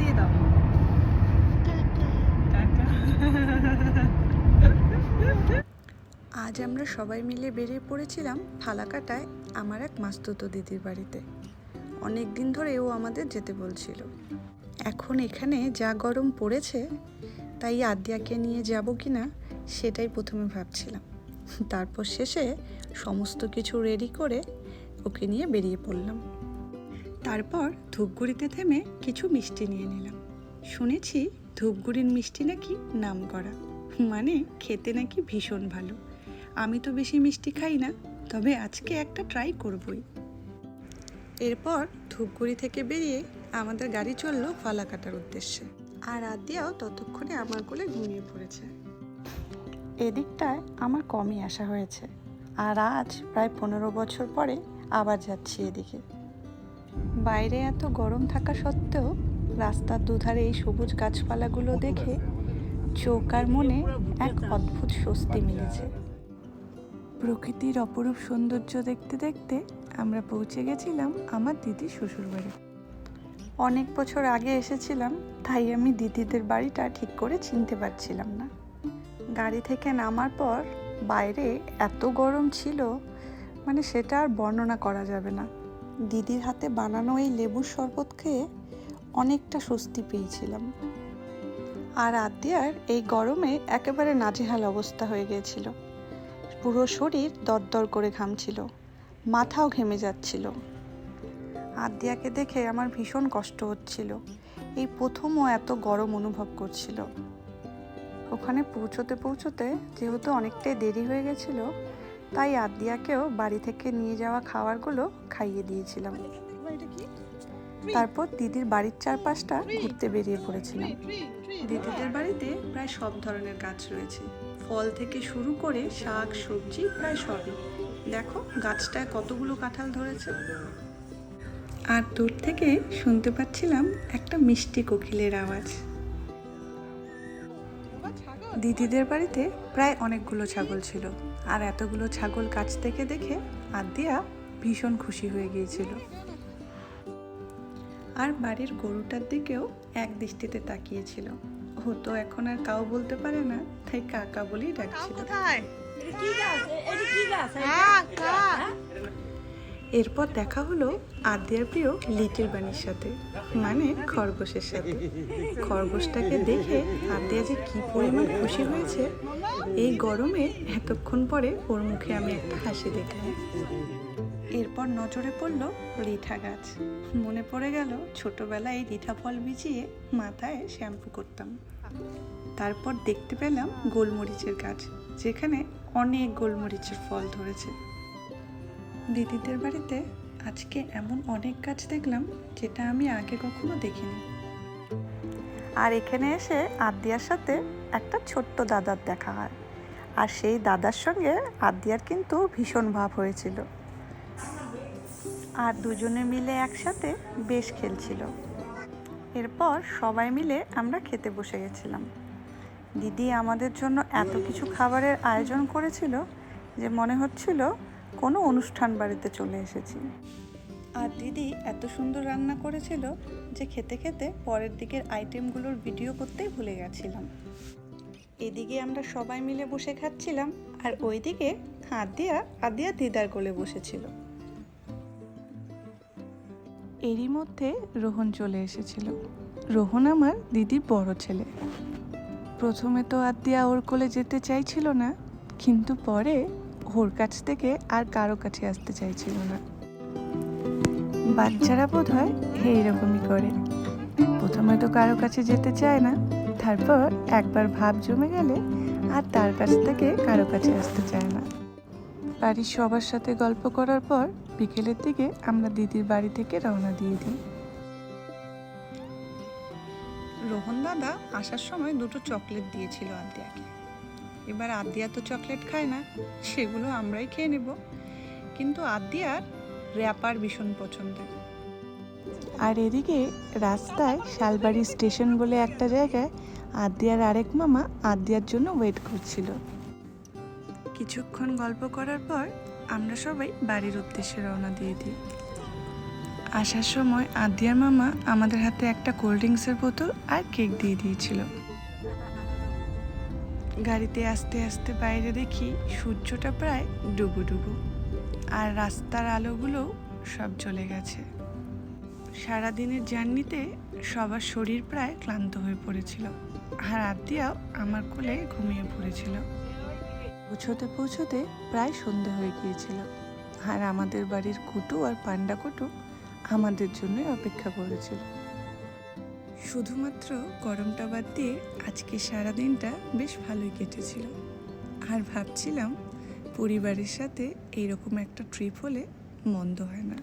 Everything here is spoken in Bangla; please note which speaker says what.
Speaker 1: দিয়ে দাও। আজ আমরা সবাই মিলে বেরিয়ে পড়েছিলাম ফালাকাটায় আমার এক মাস্তুতো দিদির বাড়িতে। অনেক দিন ধরে ও আমাদের যেতে বলছিল। এখন এখানে যা গরম পড়েছে, তাই আদ্যাকে নিয়ে যাব কি না সেটাই প্রথমে ভাবছিলাম। তারপর শেষে সমস্ত কিছু রেডি করে ওকে নিয়ে বেরিয়ে পড়লাম। তারপর ধূপগুড়িতে থেমে কিছু মিষ্টি নিয়ে নিলাম। শুনেছি ধূপগুড়ির মিষ্টি নাকি নাম করা মানে খেতে নাকি ভীষণ ভালো। আমি তো বেশি মিষ্টি খাই না, তবে আজকে একটা ট্রাই করবই। এরপর ধূপগুড়ি থেকে বেরিয়ে আমাদের গাড়ি চলল ফালাকাটার উদ্দেশ্যে। আর আদিয়াও ততক্ষণে আমার কোলে ঘুমিয়ে পড়েছে। এদিকটায় আমার কমই আসা হয়েছে। আর আজ প্রায় পনেরো বছর পরে আবার যাচ্ছি এদিকে। বাইরে এত গরম থাকা সত্ত্বেও রাস্তার দুধারে এই সবুজ গাছপালাগুলো দেখে চোখ আর মনে এক অদ্ভুত স্বস্তি মিলেছে। প্রকৃতির অপরূপ সৌন্দর্য দেখতে দেখতে আমরা পৌঁছে গেছিলাম আমার দিদির শ্বশুরবাড়ি। অনেক বছর আগে এসেছিলাম, তাই আমি দিদিদের বাড়িটা ঠিক করে চিনতে পারছিলাম না। গাড়ি থেকে নামার পর বাইরে এত গরম ছিল মানে সেটা আর বর্ণনা করা যাবে না। দিদির হাতে বানানো এই লেবুর শরবত খেয়ে অনেকটা স্বস্তি পেয়েছিলাম। আর আদ্যার এই গরমে একেবারে নাজেহাল অবস্থা হয়ে গিয়েছিল। পুরো শরীর দরদর করে ঘামছিল, মাথাও ঘেমে যাচ্ছিল। আদ্যাকে দেখে আমার ভীষণ কষ্ট হচ্ছিল। এই প্রথমও এত গরম অনুভব করছিল। ওখানে পৌঁছতে পৌঁছতে যেহেতু অনেকটাই দেরি হয়ে গেছিল তাই আদিয়াকেও বাড়ি থেকে নিয়ে যাওয়া খাবারগুলো খাইয়ে দিয়েছিলাম। তারপর দিদির বাড়ির চারপাশটা ঘুরতে বেরিয়ে পড়েছিলাম। দিদিদের বাড়িতে প্রায় সব ধরনের গাছ রয়েছে। ফল থেকে শুরু করে শাক, সবজি প্রায় সবই। দেখো, গাছটায় কতগুলো কাঁঠাল ধরেছে। আর দূর থেকে শুনতে পাচ্ছিলাম একটা মিষ্টি কোকিলের আওয়াজ। দিদিদের বাড়িতে প্রায় অনেকগুলো ছাগল ছিল। আর এতগুলো ছাগল কাছ থেকে দেখে আদিয়া ভীষণ খুশি হয়ে গিয়েছিল। আর বাড়ির গরুটার দিকেও এক দৃষ্টিতে তাকিয়েছিল। ও তো এখন আর কাউ বলতে পারে না তাই কাকা বলেই ডাকছিল। এরপর দেখা হলো আদ্যার প্রিয় লিটিল বানির সাথে মানে খরগোশের সাথে। খরগোশটাকে দেখে আদ্যা যে কি পরিমাণ খুশি হয়েছে, এই গরমে এতক্ষণ পরে ওর মুখে আমি একটা হাসি দেখলাম এরপর নজরে পড়ল রিঠা গাছ। মনে পড়ে গেল ছোটবেলায় এই রিঠা ফল বিছিয়ে মাথায় শ্যাম্পু করতাম। তারপর দেখতে পেলাম গোলমরিচের গাছ, যেখানে অনেক গোলমরিচের ফল ধরেছে। দিদিদের বাড়িতে আজকে এমন অনেক গাছ দেখলাম যেটা আমি আগে কখনো দেখিনি। আর এখানে এসে আদ্যার সাথে একটা ছোট্ট দাদার দেখা হয়। আর সেই দাদার সঙ্গে আদ্যার কিন্তু ভীষণ ভাব হয়েছিল। আর দুজনে মিলে একসাথে বেশ খেলছিল। এরপর সবাই মিলে আমরা খেতে বসে গেছিলাম। দিদি আমাদের জন্য এত কিছু খাবারের আয়োজন করেছিল যে মনে হচ্ছিল কোনো অনুষ্ঠান বাড়িতে চলে এসেছি। আর দিদি এত সুন্দর রান্না করেছিল যে খেতে খেতে পরের দিকের আইটেমগুলোর ভিডিও করতেই ভুলে গেছিলাম। এদিকে আমরা সবাই মিলে বসে খাচ্ছিলাম আর ওইদিকে আদিয়া আদিয়া দিদার কোলে বসেছিল। এরই মধ্যে রোহন চলে এসেছিল। রোহন আমার দিদির বড় ছেলে। প্রথমে তো আদিয়া ওর কোলে যেতে চাইছিল না, কিন্তু পরে ওর কাছ থেকে আর কারও কাছে আসতে চাইছিল না। বাচ্চারা বোধ হয় এইরকমই করে। প্রথমে তো কারও কাছে যেতে চায় না, তারপর একবার ভাব জমে গেলে আর তার কাছ থেকে কারও কাছে আসতে চায় না। বাড়ির সবার সাথে গল্প করার পর বিকেলের দিকে আমরা দিদির বাড়ি থেকে রওনা দিয়ে দিই। রোহন দাদা আসার সময় দুটো চকলেট দিয়েছিল আদ্যাকে এবার আদ্যা তো চকলেট খায় না, সেগুলো আমরাই খেয়ে নেব। কিন্তু আদ্যার র্যাপার ভীষণ পছন্দের। আর এদিকে রাস্তায় শালবাড়ি স্টেশন বলে একটা জায়গায় আদ্যার আরেক মামা আদ্যার জন্য ওয়েট করছিল। কিছুক্ষণ গল্প করার পর আমরা সবাই বাড়ির উদ্দেশ্যে রওনা দিয়ে দিই। আসার সময় আদিয়ার মামা আমাদের হাতে একটা কোল্ড ড্রিঙ্কসের বোতল আর কেক দিয়ে দিয়েছিল। গাড়িতে আস্তে আস্তে বাইরে দেখি সূর্যটা প্রায় ডুবু ডুবু আর রাস্তার আলোগুলো সব চলে গেছে। সারাদিনের জার্নিতে সবার শরীর প্রায় ক্লান্ত হয়ে পড়েছিল আর আদিয়াও আমার কোলে ঘুমিয়ে পড়েছিল। পৌঁছতে পৌঁছতে প্রায় সন্ধে হয়ে গিয়েছিল আর আমাদের বাড়ির কুটু আর পান্ডা কুটু আমাদের জন্যই অপেক্ষা করেছিল। শুধুমাত্র গরমটা বাদ দিয়ে আজকে সারা দিনটা বেশ ভালোই কেটেছিল। আর ভাবছিলাম পরিবারের সাথে এইরকম একটা ট্রিপ হলে মন্দ হয় না।